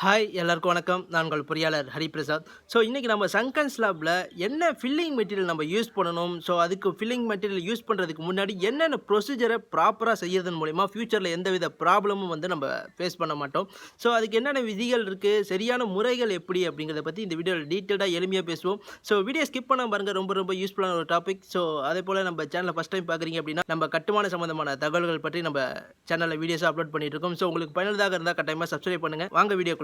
Hi எல்லாருக்கும் வணக்கம். நான் உங்கள் பொறியாளர் ஹரிபிரசாத். ஸோ இன்றைக்கி நம்ம சங்கன் ஸ்லாப்பில் என்ன ஃபில்லிங் மெட்டீரியல் நம்ம யூஸ் பண்ணணும்? ஸோ அதுக்கு ஃபில்லிங் மெட்டீரியல் யூஸ் பண்ணுறதுக்கு முன்னாடி என்னென்ன ப்ரொசீஜரை ப்ராப்பராக செய்யறதன் மூலிமா ஃப்யூச்சரில் எந்தவித ப்ராப்ளமும் வந்து நம்ம ஃபேஸ் பண்ண மாட்டோம். ஸோ அதுக்கு என்னென்ன விதிகள் இருக்குது சரியான முறைகள் எப்படி? அப்படிங்கிறத பற்றி இந்த வீடியோவில் டீட்டெயிலாக எளிமையாக பேசுவோம். ஸோ வீடியோ ஸ்கிப் பண்ண பாருங்கள் ரொம்ப ரொம்ப யூஸ்ஃபுல்லான ஒரு டாபிக் ஸோ அதே போல் நம்ம சேனலில் ஃபஸ்ட் டைம் பார்க்குறீங்க அப்படின்னா நம்ம கட்டுமான சம்மந்தமான தகவல்கள் பற்றி நம்ம சேனலில் வீடியோஸ் அப்லோட் பண்ணிட்டு இருக்கோம். ஸோ உங்களுக்கு பயனுள்ளதாக இருந்தால் கட்டாயமாக சப்ஸ்கிரைப் பண்ணுங்கள் வாங்க வீடியோ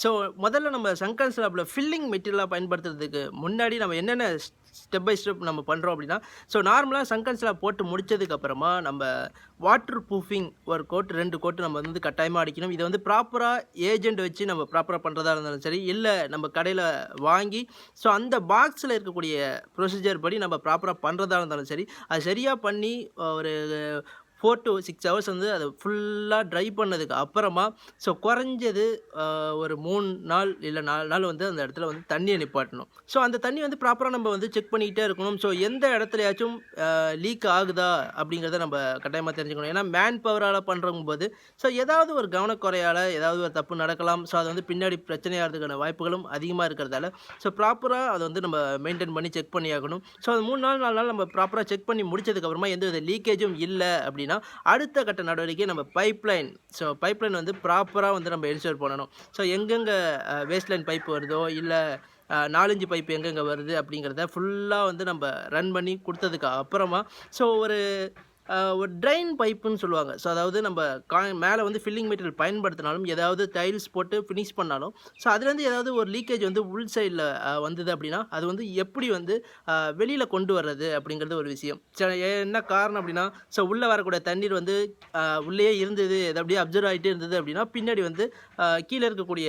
ஸோ முதல்ல நம்ம சங்கர் ஸ்லாப்பில் ஃபில்லிங் மெட்டீரியலாக பயன்படுத்துறதுக்கு முன்னாடி நம்ம என்னென்ன ஸ்டெப் பை ஸ்டெப் நம்ம பண்ணுறோம் அப்படின்னா ஸோ நார்மலாக சங்கர் ஸ்லாப் போட்டு முடிச்சதுக்கப்புறமா நம்ம வாட்டர் ப்ரூஃபிங் ஒரு கோட் ரெண்டு கோட்டு நம்ம வந்து கட்டாயமாக அடிக்கணும். இதை வந்து ப்ராப்பராக ஏஜென்ட் வச்சு நம்ம ப்ராப்பராக பண்ணுறதா இருந்தாலும் சரி இல்லை நம்ம கடையில் வாங்கி ஸோ அந்த பாக்ஸில் இருக்கக்கூடிய ப்ரொசீஜர் படி நம்ம ப்ராப்பராக பண்ணுறதா இருந்தாலும் சரி அது சரியாக பண்ணி ஒரு ஃபோர் டு சிக்ஸ் ஹவர்ஸ் வந்து அதை ஃபுல்லாக ட்ரை பண்ணதுக்கு அப்புறமா ஸோ குறைஞ்சது ஒரு மூணு நாள் இல்லை நாலு நாள் வந்து அந்த இடத்துல வந்து தண்ணியை நிப்பாட்டணும். ஸோ அந்த தண்ணி வந்து ப்ராப்பராக நம்ம வந்து செக் பண்ணிக்கிட்டே இருக்கணும். ஸோ எந்த இடத்துலையாச்சும் லீக் ஆகுதா அப்படிங்கிறத நம்ம கட்டாயமாக தெரிஞ்சுக்கணும். ஏன்னா மேன் பவரால் பண்ணுறங்கும்போது ஸோ ஏதாவது ஒரு கவனக்குறையால் ஏதாவது ஒரு தப்பு நடக்கலாம். ஸோ அது வந்து பின்னாடி பிரச்சனையாகிறதுக்கான வாய்ப்புகளும் அதிகமாக இருக்கிறதால ஸோ ப்ராப்பராக அதை வந்து நம்ம மெயின்டைன் பண்ணி செக் பண்ணி ஆகணும் ஸோ அது மூணு நாள் நாலு நாள் நம்ம ப்ராப்பராக செக் பண்ணி முடிச்சதுக்கப்புறமா எந்த வித லீக்கேஜும் இல்லை அப்படின்னா அடுத்த கட்ட நடவடிக்கை நம்ம பைப்லைன் ஸோ பைப்லைன் வந்து ப்ராப்பராக வந்து நம்ம என்ஷூர் பண்ணணும். ஸோ எங்கெங்கே வேஸ்ட் லைன் பைப் வருதோ இல்லை நாலஞ்சு பைப் எங்கெங்கே வருது அப்படிங்கிறத ஃபுல்லாக வந்து நம்ம ரன் பண்ணி கொடுத்ததுக்கு அப்புறமா ஸோ ஒரு ஒரு ட்ரைன் பைப்புன்னு சொல்லுவாங்க. ஸோ அதாவது நம்ம கா மேலே வந்து ஃபில்லிங் மெட்டீரியல் பயன்படுத்தினாலும் ஏதாவது டைல்ஸ் போட்டு ஃபினிஷ் பண்ணாலும் ஸோ அதுலேருந்து ஏதாவது ஒரு லீக்கேஜ் வந்து உள் சைடில் வந்தது அப்படின்னா அது வந்து எப்படி வந்து வெளியில் கொண்டு வர்றது அப்படிங்கிறது ஒரு விஷயம். என்ன காரணம் அப்படின்னா ஸோ உள்ளே வரக்கூடிய தண்ணீர் வந்து உள்ளேயே இருந்தது அது அப்படியே அப்சர்வ் ஆகிட்டே இருந்தது அப்படின்னா பின்னாடி வந்து கீழே இருக்கக்கூடிய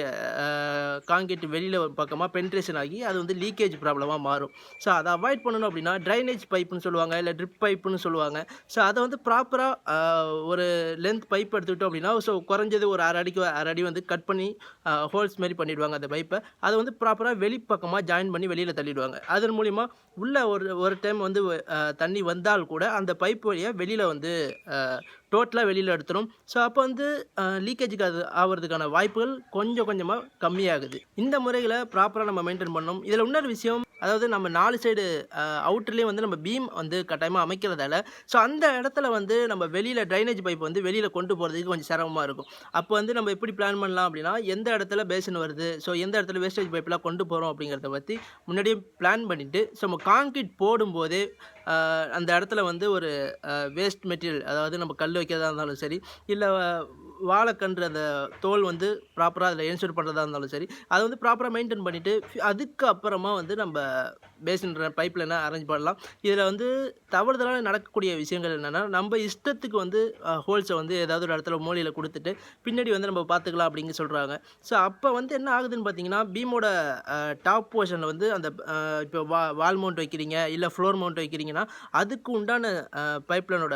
காங்கிரீட் வெளியில் பக்கமாக பென்ட்ரேஷன் ஆகி அது வந்து லீக்கேஜ் ப்ராப்ளமாக மாறும். ஸோ அதை அவாய்ட் பண்ணணும் அப்படின்னா ட்ரைனேஜ் பைப்புன்னு சொல்லுவாங்க இல்லை ட்ரிப் பைப்புன்னு சொல்லுவாங்க. ஸோ அதை வந்து ப்ராப்பராக ஒரு லென்த் பைப் எடுத்துக்கிட்டோம் அப்படின்னா ஸோ குறைஞ்சது ஒரு அரை அடிக்கு அரை அடி வந்து கட் பண்ணி ஹோல்ஸ் மாதிரி பண்ணிவிடுவாங்க அந்த பைப்பை அதை வந்து ப்ராப்பராக வெளிப்பக்கமாக ஜாயின் பண்ணி வெளியில் தள்ளிடுவாங்க. அதன் மூலிமா உள்ள ஒரு ஒரு டைம் வந்து தண்ணி வந்தால் கூட அந்த பைப் வழியாக வெளியில் வந்து டோட்டலாக வெளியில் எடுத்துரும். ஸோ அப்போ வந்து லீக்கேஜுக்கு அது ஆகிறதுக்கான வாய்ப்புகள் கொஞ்சம் கொஞ்சமாக கம்மியாகுது. இந்த முறைகளை ப்ராப்பராக நம்ம மெயின்டைன் பண்ணணும். இதில் இன்னொரு விஷயம் அதாவது நம்ம நாலு சைடு அவுட்டர்லேயும் வந்து நம்ம பீம் வந்து கட்டாயமாக அமைக்கிறதால ஸோ அந்த இடத்துல வந்து நம்ம வெளியில் ட்ரைனேஜ் பைப் வந்து வெளியில் கொண்டு போகிறதுக்கு கொஞ்சம் சிரமமாக இருக்கும். அப்போ வந்து நம்ம எப்படி பிளான் பண்ணலாம் அப்படின்னா எந்த இடத்துல பேசன் வருது ஸோ எந்த இடத்துல வேஸ்டேஜ் பைப்லாம் கொண்டு போகிறோம் அப்படிங்கிறத பற்றி முன்னாடியே பிளான் பண்ணிவிட்டு ஸோ நம்ம கான்கிரீட் போடும்போதே அந்த இடத்துல வந்து ஒரு வேஸ்ட் மெட்டீரியல் அதாவது நம்ம கல் வைக்கிறதா இருந்தாலும் சரி இல்லை வாழைக்கன்று அந்த தோல் வந்து ப்ராப்பராக அதில் இன்சூர் பண்ணுறதா இருந்தாலும் சரி அதை வந்து ப்ராப்பராக மெயின்டைன் பண்ணிவிட்டு அதுக்கு அப்புறமா வந்து நம்ம பேசின் பைப்லைனை அரேஞ்ச் பண்ணலாம். இதில் வந்து தவறுதலாக நடக்கக்கூடிய விஷயங்கள் என்னென்னா நம்ம இஷ்டத்துக்கு வந்து ஹோல்ஸை வந்து ஏதாவது ஒரு இடத்துல மூலையில் கொடுத்துட்டு பின்னாடி வந்து நம்ம பார்த்துக்கலாம் அப்படின்னு சொல்கிறாங்க ஸோ அப்போ வந்து என்ன ஆகுதுன்னு பார்த்தீங்கன்னா பீமோட டாப் போர்ஷனில் வந்து அந்த இப்போ வா வால் மவுண்ட் வைக்கிறீங்க இல்லை ஃப்ளோர் மவுண்ட் வைக்கிறீங்கன்னா அதுக்கு உண்டான பைப்லைனோட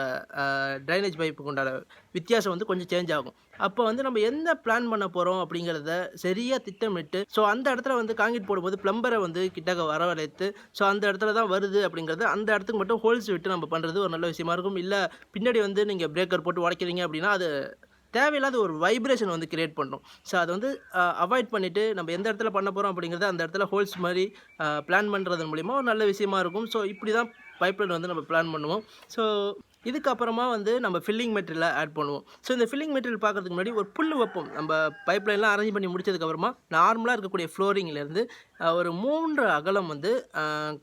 ட்ரைனேஜ் பைப்புக்கு உண்டான வித்தியாசம் வந்து கொஞ்சம் சேஞ்ச் ஆகும். அப்போ வந்து நம்ம என்ன பிளான் பண்ண போகிறோம் அப்படிங்கிறத சரியாக திட்டமிட்டு ஸோ அந்த இடத்துல வந்து காங்கிரீட் போடும்போது பிளம்பரை வந்து கிட்டக்க வரவழைத்து ஸோ அந்த இடத்துல தான் வருது அப்படிங்கிறது அந்த இடத்துக்கு மட்டும் ஹோல்ஸ் விட்டு நம்ம பண்ணுறது ஒரு நல்ல விஷயமா இருக்கும். இல்லை பின்னாடி வந்து நீங்கள் பிரேக்கர் போட்டு உடைக்கிறீங்க அப்படின்னா அது தேவையில்லாத ஒரு வைப்ரேஷன் வந்து கிரியேட் பண்ணும். ஸோ அதை வந்து அவாய்ட் பண்ணிவிட்டு நம்ம எந்த இடத்துல பண்ண போகிறோம் அப்படிங்கிறத அந்த இடத்துல ஹோல்ஸ் மாதிரி பிளான் பண்ணுறது மூலிமா ஒரு நல்ல விஷயமா இருக்கும். ஸோ இப்படி தான் பைப்லைன் வந்து நம்ம பிளான் பண்ணுவோம். ஸோ இதுக்கப்புறமா வந்து நம்ம ஃபில்லிங் மெட்டீரியலை ஆட் பண்ணுவோம். ஸோ இந்த ஃபில்லிங் மெட்டீரியல் பார்க்குறதுக்கு முன்னாடி ஒரு புல் வைப்போம். நம்ம பைப்லைன்லாம் அரேஞ்ச் பண்ணி முடிச்சதுக்கப்புறமா நார்மலாக இருக்கக்கூடிய ஃப்ளோரிங்லேருந்து ஒரு மூன்று அகலம் வந்து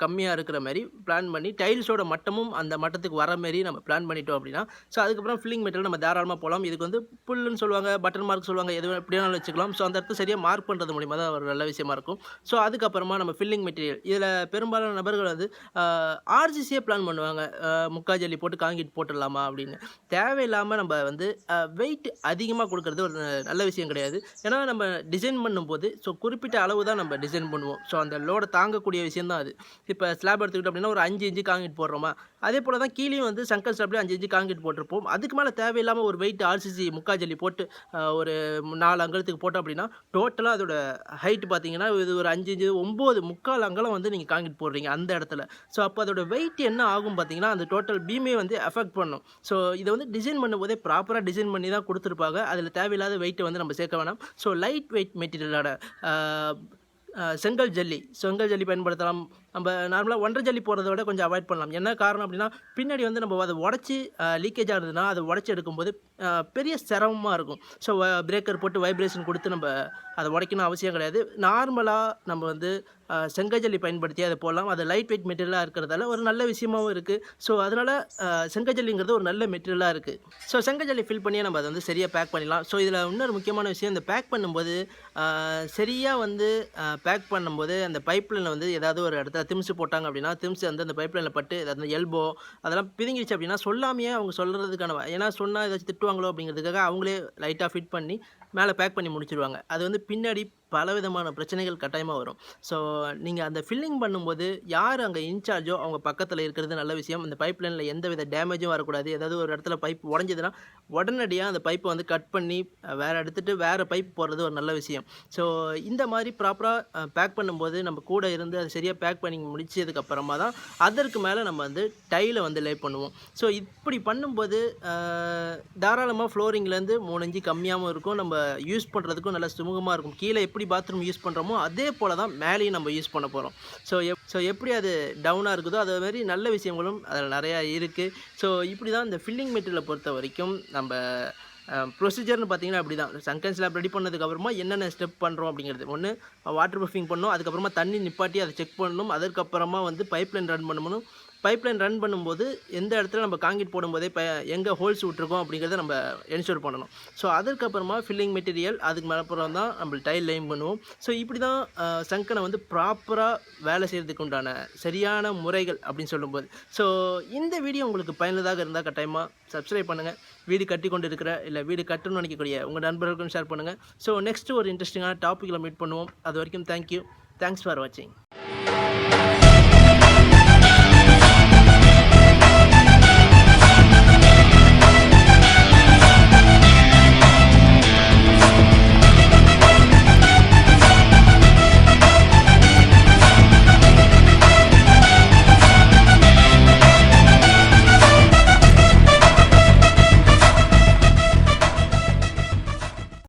கம்மியாக இருக்கிற மாதிரி பிளான் பண்ணி டைல்ஸோட மட்டமும் அந்த மட்டத்துக்கு வர மாதிரி நம்ம பிளான் பண்ணிட்டோம் அப்படின்னா ஸோ அதுக்கப்புறம் ஃபில்லிங் மெட்டீரியல் நம்ம தாராளமாக போகலாம் இதுக்கு வந்து புல்லுன்னு சொல்லுவாங்க பட்டன் மார்க் சொல்லுவாங்க எது எப்படினாலும் வச்சுக்கலாம். ஸோ அந்த இடத்துல சரியாக மார்க் பண்ணுறது மூலிமா தான் ஒரு நல்ல விஷயமா இருக்கும். ஸோ அதுக்கப்புறமா நம்ம ஃபில்லிங் மெட்டீரியல் இதில் பெரும்பாலான நபர்கள் வந்து ஆர்ஜிசியே பிளான் பண்ணுவாங்க. முக்காஜல்லி போட்டு காங்கிரீட் போட்டுடலாமா அப்படின்னு. தேவையில்லாமல் நம்ம வந்து வெயிட் அதிகமாக கொடுக்கறது ஒரு நல்ல விஷயம் கிடையாது. ஏன்னா நம்ம டிசைன் பண்ணும்போது ஸோ குறிப்பிட்ட அளவு தான் நம்ம டிசைன் பண்ணுவோம். ஸோ அந்த லோடை தாங்கக்கூடிய விஷயம் தான் அது. இப்போ ஸ்லாப் எடுத்துக்கிட்டோம் அப்படின்னா ஒரு அஞ்சு இன்ச்சு காங்கிட் போடுறோமா? அதே போல் தான் கீழேயும் வந்து சங்கர் ஸ்லாப்லேயும் அஞ்சு இன்ச்சு காங்கிட் போட்டிருப்போம். அதுக்கு மேலே தேவையில்லாமல் ஒரு வெயிட் ஆர்சிசி முக்காஜல்லி போட்டு ஒரு நாலு அங்கலத்துக்கு போட்டோம் அப்படின்னா டோட்டலாக அதோட ஹைட் பார்த்தீங்கன்னா இது ஒரு அஞ்சு இன்ச்சு ஒம்பது முக்கால் அங்கலம் வந்து நீங்கள் காங்கிட் போடுறீங்க அந்த இடத்துல. ஸோ அப்போ அதோட வெயிட் என்ன ஆகும் பார்த்தீங்கன்னா அந்த டோட்டல் பீமே வந்து எஃபெக்ட் பண்ணும். ஸோ இதை வந்து டிசைன் பண்ணும்போதே ப்ராப்பராக டிசைன் பண்ணி தான் கொடுத்துருப்பாங்க. அதில் தேவையில்லாத வெயிட்டை வந்து நம்ம சேர்க்க வேணாம். ஸோ லைட் வெயிட் மெட்டீரியலோட செங்கல் ஜல்லி. செங்கல் ஜல்லி பயன்படுத்தலாம். நம்ம நார்மலாக ஒன்றரை ஜல்லி போடுறத விட கொஞ்சம் அவாய்ட் பண்ணலாம். என்ன காரணம் அப்படின்னா பின்னாடி வந்து நம்ம அதை உடச்சி லீக்கேஜ் ஆகுதுன்னா அதை உடச்சி எடுக்கும்போது பெரிய சிரமமாக இருக்கும். ஸோ பிரேக்கர் போட்டு வைப்ரேஷன் கொடுத்து நம்ம அதை உடைக்கணும் அவசியம் கிடையாது. நார்மலாக நம்ம வந்து செங்கஜல்லி பயன்படுத்தி அதை போடலாம். அது லைட் வெயிட் மெட்டீரியலாக இருக்கிறதால ஒரு நல்ல விஷயமாவும் இருக்குது ஸோ அதனால் செங்கஜல்லிங்கிறது ஒரு நல்ல மெட்டீரியலாக இருக்குது ஸோ செங்கஜல்லி ஃபில் பண்ணி நம்ம அதை வந்து சரியாக பேக் பண்ணிடலாம். ஸோ இதில் இன்னொரு முக்கியமான விஷயம் இந்த பேக் பண்ணும்போது சரியாக வந்து பேக் பண்ணும்போது அந்த பைப்லைனில் வந்து ஏதாவது ஒரு இடத்துல திம்ஸு போட்டாங்க அப்படின்னா திமிச்சு வந்து அந்த பைப்லைனில் பட்டு அந்த எல்போ அதெல்லாம் பிதுங்கிடுச்சு அப்படின்னா சொல்லாமையே அவங்க சொல்கிறதுக்கான ஏன்னா சொன்னால் ஏதாச்சும் திட்டுவாங்களோ அப்படிங்கிறதுக்காக அவங்களே லைட்டாக ஃபிட் பண்ணி மேலே பேக் பண்ணி முடிச்சிருவாங்க. அது வந்து பின்னாடி பலவிதமான பிரச்சனைகள் கட்டாயமாக வரும். ஸோ நீங்கள் அந்த ஃபில்லிங் பண்ணும்போது யார் அங்கே இன்சார்ஜோ அவங்க பக்கத்தில் இருக்கிறது நல்ல விஷயம். அந்த பைப் லைனில் எந்த வித டேமேஜும் வரக்கூடாது. ஏதாவது ஒரு இடத்துல பைப் உடஞ்சதுன்னா உடனடியாக அந்த பைப்பை வந்து கட் பண்ணி வேறு எடுத்துகிட்டு வேறு பைப் போடுறது ஒரு நல்ல விஷயம். ஸோ இந்த மாதிரி ப்ராப்பராக பேக் பண்ணும்போது நம்ம கூட இருந்து அதை சரியாக பேக் பண்ணி முடிச்சதுக்கப்புறமா தான் அதற்கு மேலே நம்ம வந்து டைலை வந்து லே பண்ணுவோம். ஸோ இப்படி பண்ணும்போது தாராளமாக ஃப்ளோரிங்லேருந்து மூணு இன்ச்சு கம்மியாகவும் இருக்கும். நம்ம யூஸ் பண்ணுறதுக்கும் நல்லா சுமூகமாக இருக்கும். கீழே எப்படி பாத்ரூம் யூஸ் பண்ணுறோமோ அதே போல் தான் மேலேயும் நம்ம யூஸ் பண்ண போகிறோம் ஸோ எப் ஸோ எப்படி அது டவுனாக இருக்குதோ அதே மாதிரி நல்ல விஷயங்களும் அதில் நிறையா இருக்குது ஸோ இப்படி தான் இந்த ஃபில்லிங் மெட்டீரியலை பொறுத்த வரைக்கும் நம்ம ப்ரொசீஜர்னு பார்த்தீங்கன்னா அப்படி தான் சங்கன்ஸ் லேப் ரெடி பண்ணதுக்கப்புறமா என்னென்ன ஸ்டெப் பண்ணுறோம் அப்படிங்கிறது. ஒன்று வாட்டர் ப்ரூஃபிங் பண்ணணும் அதுக்கப்புறமா தண்ணி நிப்பாட்டி அதை செக் பண்ணணும். அதுக்கப்புறமா வந்து பைப்லைன் ரன் பண்ணணும். பைப்லைன் ரன் பண்ணும்போது எந்த இடத்துல நம்ம காங்கிரீட் போடும்போதே இப்போ எங்கே ஹோல்ஸ் விட்ருக்கோம் அப்படிங்கிறத நம்ம என்ஷூர் பண்ணணும். ஸோ அதுக்கப்புறமா ஃபில்லிங் மெட்டீரியல் அதுக்கு மேலப்புறம் தான் நம்ம டைல் லைன் பண்ணுவோம். ஸோ இப்படி தான் சங்கனை வந்து ப்ராப்பராக வேலை செய்கிறதுக்கு உண்டான சரியான முறைகள் அப்படின்னு சொல்லும்போது. ஸோ இந்த வீடியோ உங்களுக்கு பயனுள்ளதாக இருந்தால் கட்டாயமாக சப்ஸ்கிரைப் பண்ணுங்கள் வீடு கட்டி கொண்டு இருக்கிற இல்லை வீடு கட்டணும்னு நினைக்கக்கூடிய உங்கள் நண்பர்களுக்கும் ஷேர் பண்ணுங்கள் ஸோ நெக்ஸ்ட்டு ஒரு இன்ட்ரெஸ்டிங்கான டாப்பிக்கில் மீட் பண்ணுவோம். அது வரைக்கும் தேங்க்யூ தேங்க்ஸ் ஃபார் வாட்சிங்